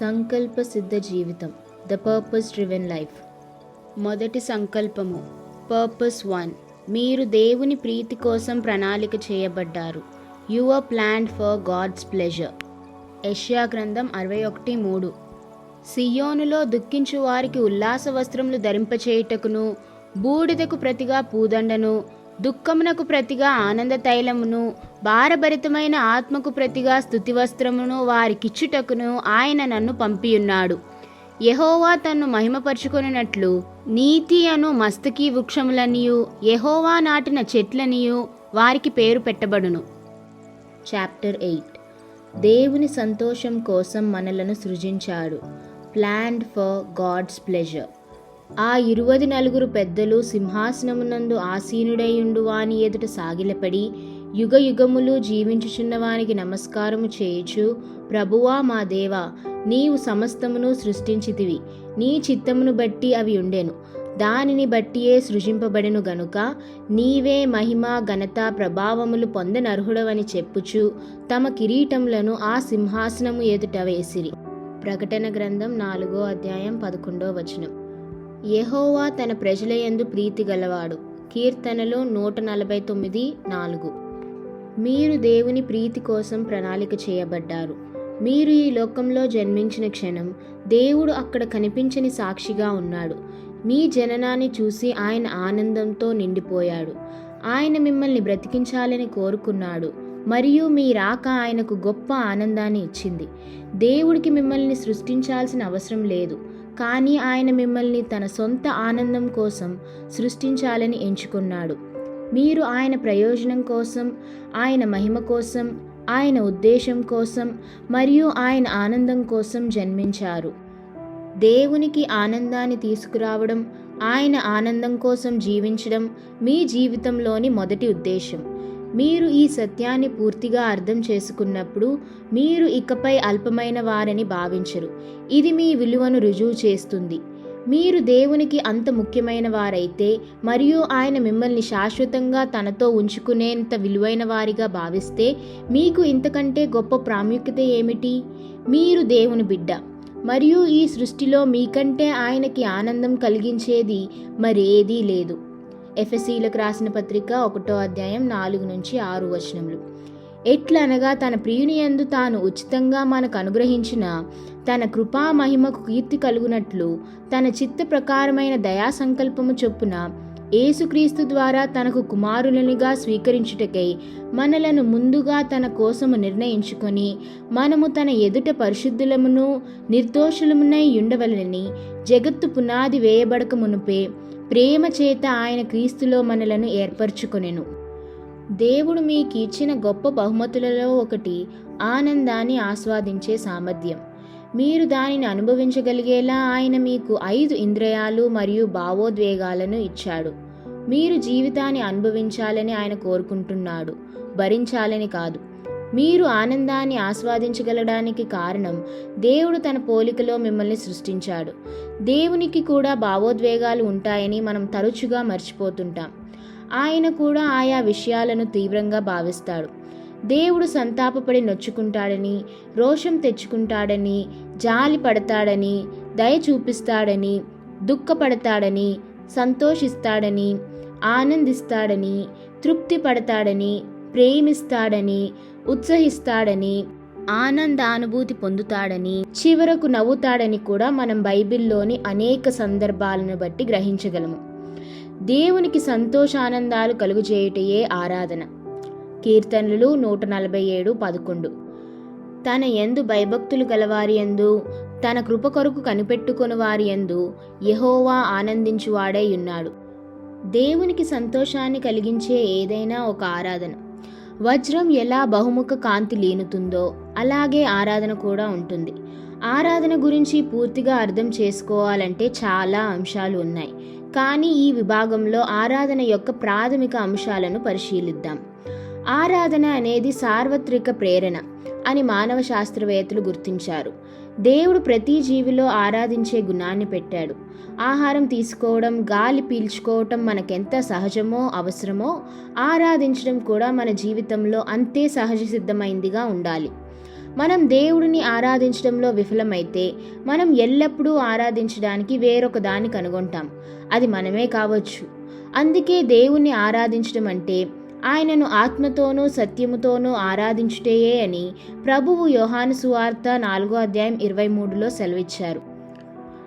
సంకల్ప సిద్ధ జీవితం ద పర్పస్ డ్రివెన్ లైఫ్ మొదటి సంకల్పము పర్పస్ వన్ మీరు దేవుని ప్రీతి కోసం ప్రణాళిక చేయబడ్డారు. You are planned for God's pleasure యెషయా గ్రంథం అరవై ఒకటి మూడు. సియోనులో దుఃఖించు వారికి ఉల్లాస వస్త్రములు ధరింపచేయుటకును బూడిదకు ప్రతిగా పూదండను దుఃఖమునకు ప్రతిగా ఆనంద తైలమును భారభరితమైన ఆత్మకు ప్రతిగా స్థుతి వస్త్రమును వారికిచ్చుటకును ఆయన నన్ను పంపియున్నాడు. యహోవా తన్ను మహిమపరుచుకొనినట్లు నీతి అను మస్తకి వృక్షములనియు యహోవా నాటిన చెట్లనియు వారికి పేరు పెట్టబడును. Chapter eight. దేవుని సంతోషం కోసం మనలను సృజించాడు. Planned for God's pleasure. ఆ ఇరువది నలుగురు పెద్దలు సింహాసనమునందు ఆసీనుడైయుండు వాని ఎదుట సాగిలపడి యుగ యుగములు జీవించుచున్నవానికి నమస్కారము చేయుచు ప్రభువా మా దేవా నీవు సమస్తమును సృష్టించితివి. నీ చిత్తమును బట్టి అవి ఉండెను. దానిని బట్టియే సృజింపబడెను గనుక నీవే మహిమ ఘనత ప్రభావములు పొందనర్హుడవని చెప్పుచు తమ కిరీటములను ఆ సింహాసనము ఎదుట వేసిరి. ప్రకటన గ్రంథం నాలుగో అధ్యాయం పదకొండో వచనం. యెహోవా తన ప్రజలయందు ప్రీతి గలవాడు. కీర్తనలు నూట నలభై తొమ్మిది నాలుగు. మీరు దేవుని ప్రీతి కోసం ప్రణాళిక చేయబడ్డారు. మీరు ఈ లోకంలో జన్మించిన క్షణం దేవుడు అక్కడ కనిపించని సాక్షిగా ఉన్నాడు. మీ జననాన్ని చూసి ఆయన ఆనందంతో నిండిపోయాడు. ఆయన మిమ్మల్ని బ్రతికించాలని కోరుకున్నాడు. మరియు మీ రాక ఆయనకు గొప్ప ఆనందాన్ని ఇచ్చింది. దేవుడికి మిమ్మల్ని సృష్టించాల్సిన అవసరం లేదు. కానీ ఆయన మిమ్మల్ని తన సొంత ఆనందం కోసం సృష్టించాలని ఎంచుకున్నాడు. మీరు ఆయన ప్రయోజనం కోసం ఆయన మహిమ కోసం ఆయన ఉద్దేశం కోసం మరియు ఆయన ఆనందం కోసం జన్మించారు. దేవునికి ఆనందాన్ని తీసుకురావడం ఆయన ఆనందం కోసం జీవించడం మీ జీవితంలోని మొదటి ఉద్దేశం. మీరు ఈ సత్యాన్ని పూర్తిగా అర్థం చేసుకున్నప్పుడు మీరు ఇకపై అల్పమైన వారని భావించరు. ఇది మీ విలువను రుజువు చేస్తుంది. మీరు దేవునికి అంత ముఖ్యమైన వారైతే మరియు ఆయన మిమ్మల్ని శాశ్వతంగా తనతో ఉంచుకునేంత విలువైన వారిగా భావిస్తే మీకు ఇంతకంటే గొప్ప ప్రాముఖ్యత ఏమిటి? మీరు దేవుని బిడ్డ మరియు ఈ సృష్టిలో మీకంటే ఆయనకి ఆనందం కలిగించేది మరేదీ లేదు. ఎఫ్ఎస్సీలకు రాసిన పత్రిక ఒకటో అధ్యాయం నాలుగు నుంచి ఆరు వచనములు. ఎట్లనగా తన ప్రియుని యందు తాను ఉచితంగా మనకు అనుగ్రహించిన తన కృపా మహిమకు కీర్తి కలుగునట్లు తన చిత్త ప్రకారమైన దయా సంకల్పము చొప్పున ఏసుక్రీస్తు ద్వారా తనకు కుమారులనిగా స్వీకరించుటకై మనలను ముందుగా తన కోసము నిర్ణయించుకొని మనము తన ఎదుట పరిశుద్ధులమును నిర్దోషులమునై ఉండవలనని జగత్తు పునాది వేయబడక మునుపే ప్రేమ చేత ఆయన క్రీస్తులో మనలను ఏర్పరచుకొనెను. దేవుడు మీకు ఇచ్చిన గొప్ప బహుమతులలో ఒకటి ఆనందాన్ని ఆస్వాదించే సామర్థ్యం. మీరు దానిని అనుభవించగలిగేలా ఆయన మీకు ఐదు ఇంద్రియాలు మరియు భావోద్వేగాలను ఇచ్చాడు. మీరు జీవితాన్ని అనుభవించాలని ఆయన కోరుకుంటున్నాడు. భరించాలని కాదు. మీరు ఆనందాన్ని ఆస్వాదించగలడానికి కారణం దేవుడు తన పోలికలో మిమ్మల్ని సృష్టించాడు. దేవునికి కూడా భావోద్వేగాలు ఉంటాయని మనం తరచుగా మర్చిపోతుంటాం. ఆయన కూడా ఆయా విషయాలను తీవ్రంగా భావిస్తాడు. దేవుడు సంతాపపడి నొచ్చుకుంటాడని రోషం తెచ్చుకుంటాడని జాలి పడతాడని దయ చూపిస్తాడని దుఃఖపడతాడని సంతోషిస్తాడని ఆనందిస్తాడని తృప్తి పడతాడని ప్రేమిస్తాడని ఉత్సహిస్తాడని ఆనందానుభూతి పొందుతాడని చివరకు నవ్వుతాడని కూడా మనం బైబిల్లోని అనేక సందర్భాలను బట్టి గ్రహించగలము. దేవునికి సంతోషానందాలు కలుగుచేయుటయే ఆరాధన. కీర్తనలు నూట నలభై ఏడు పదకొండు. తన ఎందు భయభక్తులు గలవారి ఎందు తన కృప కొరకు కనిపెట్టుకుని వారి ఎందు యహోవా ఆనందించువాడై ఉన్నాడు. దేవునికి సంతోషాన్ని కలిగించే ఏదైనా ఒక ఆరాధన. వజ్రం ఎలా బహుముఖ కాంతి లేనుతుందో అలాగే ఆరాధన కూడా ఉంటుంది. ఆరాధన గురించి పూర్తిగా అర్థం చేసుకోవాలంటే చాలా అంశాలు ఉన్నాయి. కానీ ఈ విభాగంలో ఆరాధన యొక్క ప్రాథమిక అంశాలను పరిశీలిద్దాం. ఆరాధన అనేది సార్వత్రిక ప్రేరణ అని మానవ శాస్త్రవేత్తలు గుర్తించారు. దేవుడు ప్రతి జీవిలో ఆరాధించే గుణాన్ని పెట్టాడు. ఆహారం తీసుకోవడం గాలి పీల్చుకోవటం మనకెంత సహజమో అవసరమో ఆరాధించడం కూడా మన జీవితంలో అంతే సహజ సిద్ధమైందిగా ఉండాలి. మనం దేవుడిని ఆరాధించడంలో విఫలమైతే మనం ఎల్లప్పుడూ ఆరాధించడానికి వేరొక దాన్ని కనుగొంటాం. అది మనమే కావచ్చు. అందుకే దేవుణ్ణి ఆరాధించడం అంటే ఆయనను ఆత్మతోనూ సత్యముతోనూ ఆరాధించుటయే అని ప్రభువు యోహాను సువార్త నాలుగో అధ్యాయం ఇరవై మూడులో సెలవిచ్చారు.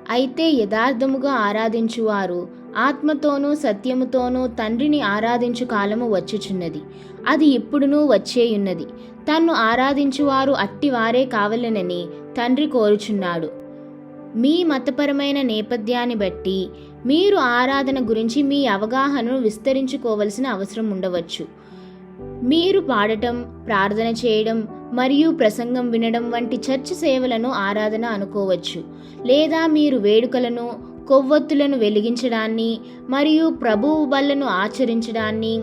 అయితే యథార్థముగా ఆరాధించువారు ఆత్మతోనూ సత్యముతోనూ తండ్రిని ఆరాధించు కాలము వచ్చుచున్నది. అది ఇప్పుడునూ వచ్చేయున్నది. తన్ను ఆరాధించువారు అట్టివారే కావలెనని తండ్రి కోరుచున్నాడు. మీ మతపరమైన నేపథ్యాన్ని బట్టి మీరు ఆరాధన గురించి మీ అవగాహనను విస్తరించుకోవలసిన అవసరం ఉండవచ్చు. మీరు పాడటం ప్రార్థన చేయడం మరియు ప్రసంగం వినడం వంటి చర్చ్ సేవలను ఆరాధన అనుకోవచ్చు. లేదా మీరు వేడుకలను కొవ్వొత్తులను వెలిగించడాన్ని మరియు ప్రభువు బళ్ళను ఆచరించడాన్ని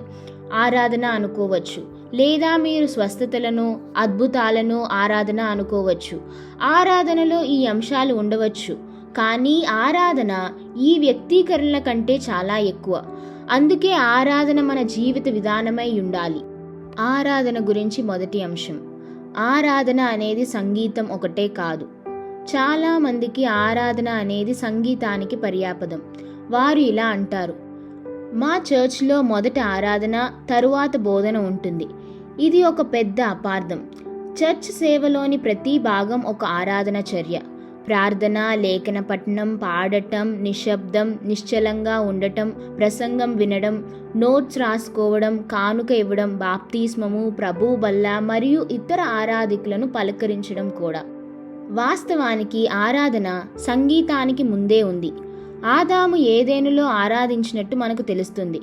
ఆరాధన అనుకోవచ్చు. లేదా మీరు స్వస్థతలను అద్భుతాలను ఆరాధన అనుకోవచ్చు. ఆరాధనలో ఈ అంశాలు ఉండవచ్చు. కానీ ఆరాధన ఈ వ్యక్తీకరణల కంటే చాలా ఎక్కువ. అందుకే ఆరాధన మన జీవిత విధానమై ఉండాలి. ఆరాధన గురించి మొదటి అంశం. ఆరాధన అనేది సంగీతం ఒకటే కాదు. చాలా మందికి ఆరాధన అనేది సంగీతానికి పర్యాపదం. వారు ఇలా అంటారు. మా చర్చ్లో మొదట ఆరాధన తరువాత బోధన ఉంటుంది. ఇది ఒక పెద్ద అపార్థం. చర్చ్ సేవలోని ప్రతి భాగం ఒక ఆరాధన చర్య. ప్రార్థన లేఖన పఠనం పాడటం నిశ్శబ్దం నిశ్చలంగా ఉండటం ప్రసంగం వినడం నోట్స్ రాసుకోవడం కానుక ఇవ్వడం బాప్తిస్మము ప్రభు బల్ల మరియు ఇతర ఆరాధికులను పలకరించడం కూడా. వాస్తవానికి ఆరాధన సంగీతానికి ముందే ఉంది. ఆదాము ఏదేనులో ఆరాధించినట్టు మనకు తెలుస్తుంది.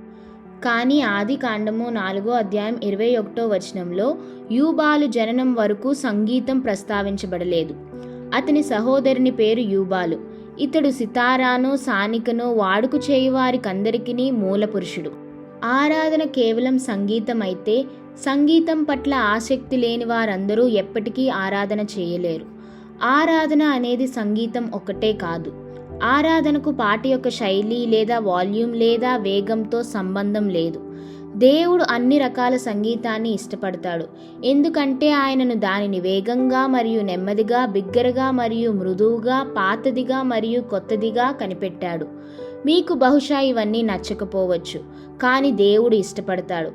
కానీ ఆది కాండము నాలుగో అధ్యాయం ఇరవై ఒకటో వచనంలో యూబాలు జననం వరకు సంగీతం ప్రస్తావించబడలేదు. అతని సహోదరుని పేరు యూబాలు. ఇతడు సితారాను సానికను వాడుకు చేయువారికందరికీ మూల పురుషుడు ఆరాధన కేవలం సంగీతం అయితే సంగీతం పట్ల ఆసక్తి లేని వారందరూ ఎప్పటికీ ఆరాధన చేయలేరు. ఆరాధన అనేది సంగీతం ఒక్కటే కాదు. ఆరాధనకు పాట యొక్క శైలి లేదా వాల్యూమ్ లేదా వేగంతో సంబంధం లేదు. దేవుడు అన్ని రకాల సంగీతాన్ని ఇష్టపడతాడు. ఎందుకంటే ఆయనను దానిని వేగంగా మరియు నెమ్మదిగా బిగ్గరగా మరియు మృదువుగా పాతదిగా మరియు కొత్తదిగా కనిపెట్టాడు. మీకు బహుశా ఇవన్నీ నచ్చకపోవచ్చు కానీ దేవుడు ఇష్టపడతాడు.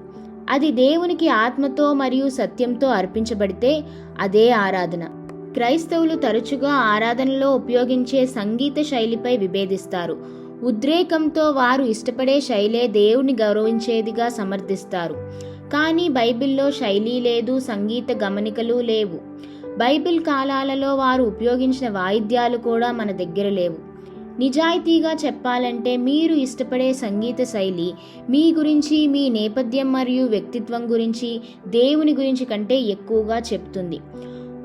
అది దేవునికి ఆత్మతో మరియు సత్యంతో అర్పించబడితే అదే ఆరాధన. క్రైస్తవులు తరచుగా ఆరాధనలో ఉపయోగించే సంగీత శైలిపై విభేదిస్తారు. ఉద్రేకంతో వారు ఇష్టపడే శైలే దేవుని గౌరవించేదిగా సమర్థిస్తారు. కానీ బైబిల్లో శైలి లేదు సంగీత గమనికలు లేవు. బైబిల్ కాలాలలో వారు ఉపయోగించిన వాయిద్యాలు కూడా మన దగ్గర లేవు. నిజాయితీగా చెప్పాలంటే మీరు ఇష్టపడే సంగీత శైలి మీ గురించి మీ నేపథ్యం మరియు వ్యక్తిత్వం గురించి దేవుని గురించి కంటే ఎక్కువగా చెప్తుంది.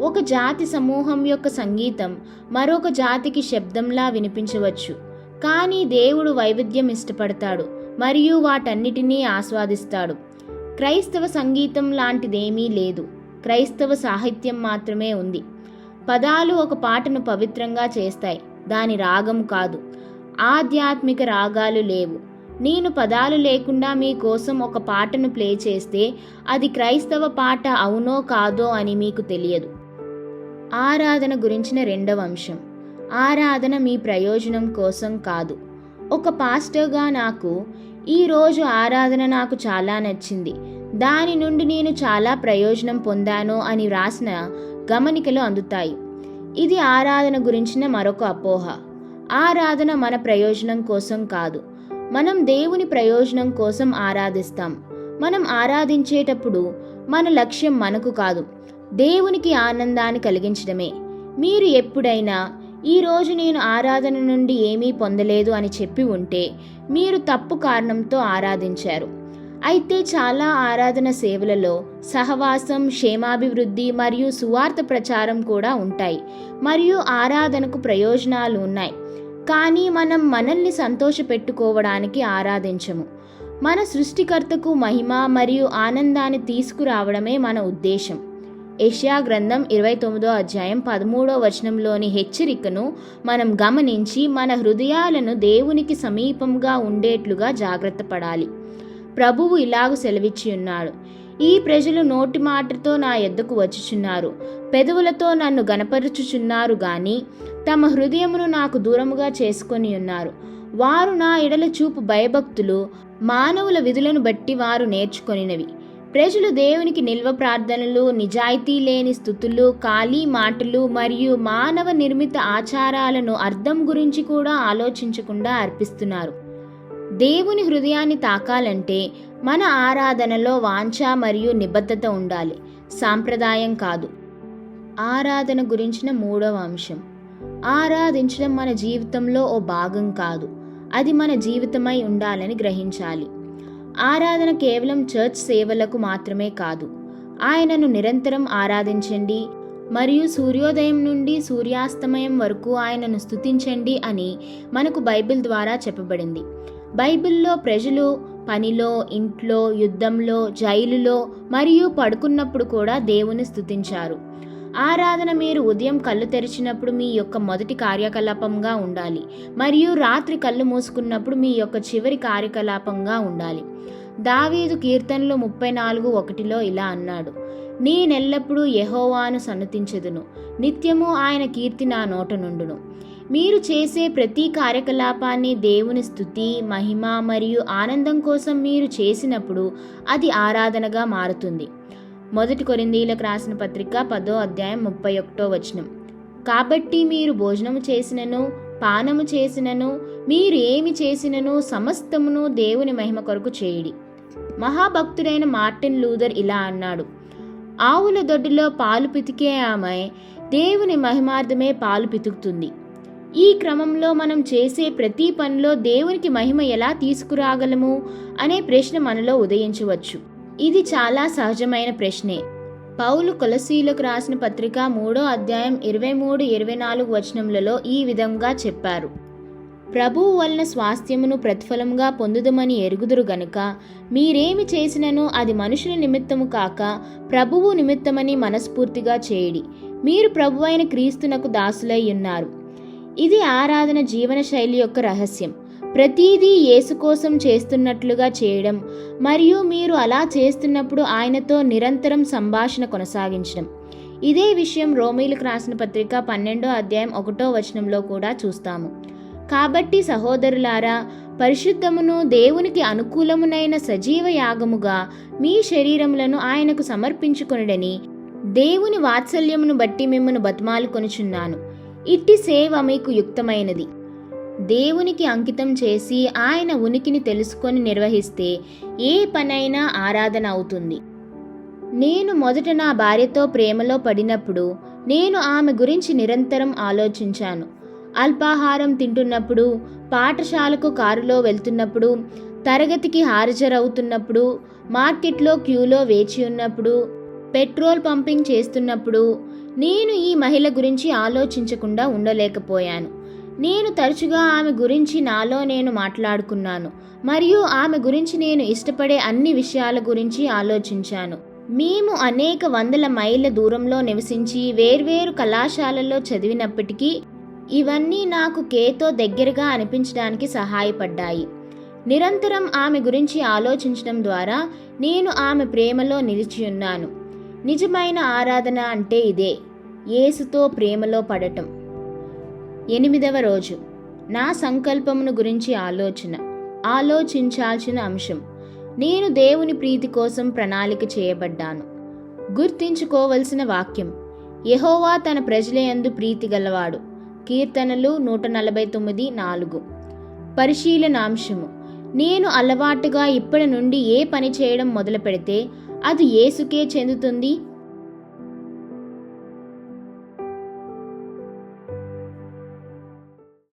ఒక జాతి సమూహం యొక్క సంగీతం మరొక జాతికి శబ్దంలా వినిపించవచ్చు. కానీ దేవుడు వైవిధ్యం ఇష్టపడతాడు మరియు వాటన్నిటినీ ఆస్వాదిస్తాడు. క్రైస్తవ సంగీతం లాంటిదేమీ లేదు. క్రైస్తవ సాహిత్యం మాత్రమే ఉంది. పదాలు ఒక పాటను పవిత్రంగా చేస్తాయి. దాని రాగం కాదు. ఆధ్యాత్మిక రాగాలు లేవు. నేను పదాలు లేకుండా మీకోసం ఒక పాటను ప్లే చేస్తే అది క్రైస్తవ పాట అవునో కాదో అని మీకు తెలియదు. ఆరాధన గురించిన రెండవ అంశం. ఆరాధన మీ ప్రయోజనం కోసం కాదు. ఒక పాస్టర్గా నాకు ఈరోజు ఆరాధన నాకు చాలా నచ్చింది. దాని నుండి నేను చాలా ప్రయోజనం పొందాను అని వ్రాసిన గమనికలు అందుతాయి. ఇది ఆరాధన గురించిన మరొక అపోహ. ఆరాధన మన ప్రయోజనం కోసం కాదు. మనం దేవుని ప్రయోజనం కోసం ఆరాధిస్తాం. మనం ఆరాధించేటప్పుడు మన లక్ష్యం మనకు కాదు. దేవునికి ఆనందాన్ని కలిగించడమే. మీరు ఎప్పుడైనా ఈరోజు నేను ఆరాధన నుండి ఏమీ పొందలేదు అని చెప్పి ఉంటే మీరు తప్పు కారణంతో ఆరాధించారు. అయితే చాలా ఆరాధన సేవలలో సహవాసం క్షేమాభివృద్ధి మరియు సువార్త ప్రచారం కూడా ఉంటాయి. మరియు ఆరాధనకు ప్రయోజనాలు ఉన్నాయి. కానీ మనం మనల్ని సంతోషపెట్టుకోవడానికి ఆరాధించము. మన సృష్టికర్తకు మహిమ మరియు ఆనందాన్ని తీసుకురావడమే మన ఉద్దేశం. ఏషియా గ్రంథం ఇరవై తొమ్మిదో అధ్యాయం పదమూడో వచనంలోని హెచ్చరికను మనం గమనించి మన హృదయాలను దేవునికి సమీపంగా ఉండేట్లుగా జాగ్రత్త పడాలి. ప్రభువు ఇలాగు సెలవిచ్చి ఉన్నాడు. ఈ ప్రజలు నోటి మాటతో నా ఎద్దకు వచ్చుచున్నారు. పెదవులతో నన్ను గనపరుచుచున్నారు గాని తమ హృదయమును నాకు దూరముగా చేసుకొని ఉన్నారు. వారు నా ఎడల చూపు భయభక్తులు మానవుల విధులను బట్టి వారు నేర్చుకొనినవి. ప్రజలు దేవునికి నిల్వ ప్రార్థనలు నిజాయితీ లేని స్థుతులు ఖాళీ మాటలు మరియు మానవ నిర్మిత ఆచారాలను అర్థం గురించి కూడా ఆలోచించకుండా అర్పిస్తున్నారు. దేవుని హృదయాన్ని తాకాలంటే మన ఆరాధనలో వాంఛ మరియు నిబద్ధత ఉండాలి. సాంప్రదాయం కాదు. ఆరాధన గురించిన మూడవ అంశం. ఆరాధించడం మన జీవితంలో ఓ భాగం కాదు. అది మన జీవితమై ఉండాలని గ్రహించాలి. ఆరాధన కేవలం చర్చ్ సేవలకు మాత్రమే కాదు. ఆయనను నిరంతరం ఆరాధించండి మరియు సూర్యోదయం నుండి సూర్యాస్తమయం వరకు ఆయనను స్తుతించండి అని మనకు బైబిల్ ద్వారా చెప్పబడింది. బైబిల్లో ప్రజలు పనిలో ఇంట్లో యుద్ధంలో జైలులో మరియు పడుకున్నప్పుడు కూడా దేవుని స్థుతించారు ఆరాధన మీరు ఉదయం కళ్ళు తెరిచినప్పుడు మీ యొక్క మొదటి కార్యకలాపంగా ఉండాలి. మరియు రాత్రి కళ్ళు మూసుకున్నప్పుడు మీ యొక్క చివరి కార్యకలాపంగా ఉండాలి. దావీదు కీర్తనలు ముప్పై నాలుగు ఒకటిలో ఇలా అన్నాడు. నేనెల్లప్పుడూ యహోవాను సన్నతించెదను. నిత్యము ఆయన కీర్తి నా నోట నుండును. మీరు చేసే ప్రతి కార్యకలాపాన్ని దేవుని స్థుతి మహిమ మరియు ఆనందం కోసం మీరు చేసినప్పుడు అది ఆరాధనగా మారుతుంది. మొదటి కొరిందీలకు రాసిన పత్రిక పదో అధ్యాయం ముప్పై ఒకటో వచనం. కాబట్టి మీరు భోజనము చేసినను పానము చేసినను మీరు ఏమి చేసినను సమస్తమును దేవుని మహిమ కొరకు చేయడి. మహాభక్తుడైన మార్టిన్ లూథర్ ఇలా అన్నాడు. ఆవుల దొడ్డిలో పాలు పితికే ఆమె దేవుని మహిమార్థమే పాలు పితుకుతుంది. ఈ క్రమంలో మనం చేసే ప్రతి పనిలో దేవునికి మహిమ ఎలా తీసుకురాగలము అనే ప్రశ్న మనలో ఉదయించవచ్చు. ఇది చాలా సహజమైన ప్రశ్నే. పౌలు కొలసీలకు రాసిన పత్రిక మూడో అధ్యాయం ఇరవై మూడు ఇరవై నాలుగు వచనములలో ఈ విధంగా చెప్పారు. ప్రభువు వలన స్వాస్థ్యమును ప్రతిఫలంగా పొందుదమని ఎరుగుదురు గనుక మీరేమి చేసినను అది మనుషుల నిమిత్తము కాక ప్రభువు నిమిత్తమని మనస్ఫూర్తిగా చేయడి. మీరు ప్రభువైన క్రీస్తునకు దాసులై ఉన్నారు. ఇది ఆరాధన జీవన శైలి యొక్క రహస్యం. ప్రతిదీ యేసు కోసం చేస్తున్నట్లుగా చేయడం మరియు మీరు అలా చేస్తున్నప్పుడు ఆయనతో నిరంతరం సంభాషణ కొనసాగించడం. ఇదే విషయం రోమిలకు రాసిన పత్రిక పన్నెండో అధ్యాయం ఒకటో వచనంలో కూడా చూస్తాము. కాబట్టి సహోదరులారా పరిశుద్ధమును దేవునికి అనుకూలమునైన సజీవ యాగముగా మీ శరీరములను ఆయనకు సమర్పించుకొనుడని దేవుని వాత్సల్యమును బట్టి మిమ్మను బతిమాలు కొనుచున్నాను ఇట్టి సేవ మీకు యుక్తమైనది. దేవునికి అంకితం చేసి ఆయన ఉనికిని తెలుసుకొని నిర్వహిస్తే ఏ పనైనా ఆరాధన అవుతుంది. నేను మొదట నా భార్యతో ప్రేమలో పడినప్పుడు నేను ఆమె గురించి నిరంతరం ఆలోచించాను. అల్పాహారం తింటున్నప్పుడు పాఠశాలకు కారులో వెళ్తున్నప్పుడు తరగతికి హాజరవుతున్నప్పుడు మార్కెట్లో క్యూలో వేచి ఉన్నప్పుడు పెట్రోల్ పంపింగ్ చేస్తున్నప్పుడు నేను ఈ మహిళ గురించి ఆలోచించకుండా ఉండలేకపోయాను. నేను తరచుగా ఆమె గురించి నాలో నేను మాట్లాడుకున్నాను మరియు ఆమె గురించి నేను ఇష్టపడే అన్ని విషయాల గురించి ఆలోచించాను. మేము అనేక వందల మైళ్ళ దూరంలో నివసించి వేర్వేరు కళాశాలల్లో చదివినప్పటికీ ఇవన్నీ నాకు కేతో దగ్గరగా అనిపించడానికి సహాయపడ్డాయి. నిరంతరం ఆమె గురించి ఆలోచించడం ద్వారా నేను ఆమె ప్రేమలో నిలిచి ఉన్నాను. నిజమైన ఆరాధన అంటే ఇదే యేసుతో ప్రేమలో పడటం. ఎనిమిదవ రోజు. నా సంకల్పమును గురించి ఆలోచన. ఆలోచించాల్సిన అంశం. నేను దేవుని ప్రీతి కోసం ప్రణాళిక చేయబడ్డాను. గుర్తించుకోవలసిన వాక్యం. యహోవా తన ప్రజలయందు ప్రీతి గలవాడు. కీర్తనలు నూట నలభై తొమ్మిది నాలుగు. పరిశీలనాంశము నేను అలవాటుగా ఇప్పటి నుండి ఏ పని చేయడం మొదలు పెడితే అది ఏసుకే చెందుతుంది?